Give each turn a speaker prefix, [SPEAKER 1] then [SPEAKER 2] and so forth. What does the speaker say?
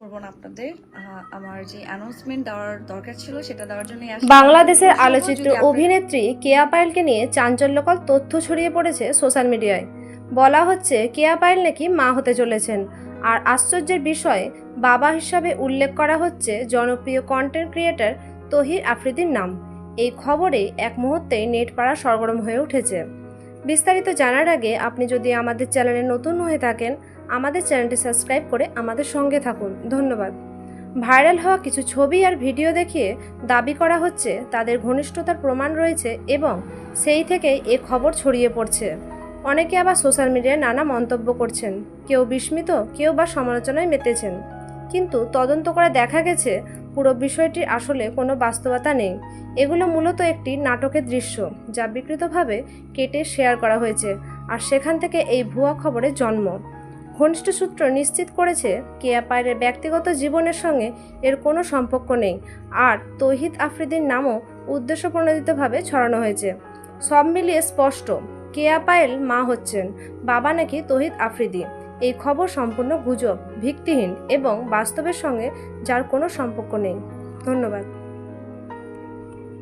[SPEAKER 1] করব না আপনাদের। আমার যে অ্যানাউন্সমেন্ট দেওয়ার দরকার ছিল সেটা দেওয়ার জন্য
[SPEAKER 2] বাংলাদেশের আলোচিত অভিনেত্রী কেয়া পায়েলকে নিয়ে চাঞ্চল্যকর তথ্য ছড়িয়ে পড়েছে সোশ্যাল মিডিয়ায়। বলা হচ্ছে কেয়া পায়েল নাকি মা হতে চলেছেন। আর আশ্চর্যের বিষয় বাবা হিসাবে উল্লেখ করা হচ্ছে জনপ্রিয় কন্টেন্ট ক্রিয়েটর তহির আফ্রিদির নাম। এই খবরে এক মুহূর্তেই নেট পাড়া সরগরম হয়ে উঠেছে। বিস্তারিত জানার আগে আপনি যদি আমাদের চ্যানেলে নতুন হয়ে থাকেন, আমাদের চ্যানেলটি সাবস্ক্রাইব করে আমাদের সঙ্গে থাকুন। ধন্যবাদ। ভাইরাল হওয়া কিছু ছবি আর ভিডিও দেখিয়ে দাবি করা হচ্ছে, তাদের ঘনিষ্ঠতার প্রমাণ রয়েছে এবং সেই থেকেই এ খবর ছড়িয়ে পড়ছে। অনেকে আবার সোশ্যাল মিডিয়ায় নানা মন্তব্য করছেন, কেউ বিস্মিত, কেউ বা সমালোচনায় মেতেছেন। কিন্তু তদন্ত করে দেখা গেছে পুরো বিষয়টির আসলে কোনো বাস্তবতা নেই। এগুলো মূলত একটি নাটকের দৃশ্য, যা বিকৃতভাবে কেটে শেয়ার করা হয়েছে, আর সেখান থেকে এই ভুয়া খবরের জন্ম। ঘনিষ্ঠ সূত্র নিশ্চিত করেছে, কেয়া পায়ের ব্যক্তিগত জীবনের সঙ্গে এর কোনো সম্পর্ক নেই, আর তৌহিদ আফ্রিদির নামও উদ্দেশ্য প্রণোদিতভাবে ছড়ানো হয়েছে। সব মিলিয়ে স্পষ্ট, কেয়া পায়েল মা হচ্ছেন, বাবা নাকি তৌহিদ আফ্রিদি। এই খবর সম্পূর্ণ গুজব ভিত্তিহীন এবং বাস্তবের সঙ্গে যার কোনো সম্পর্ক নেই। ধন্যবাদ।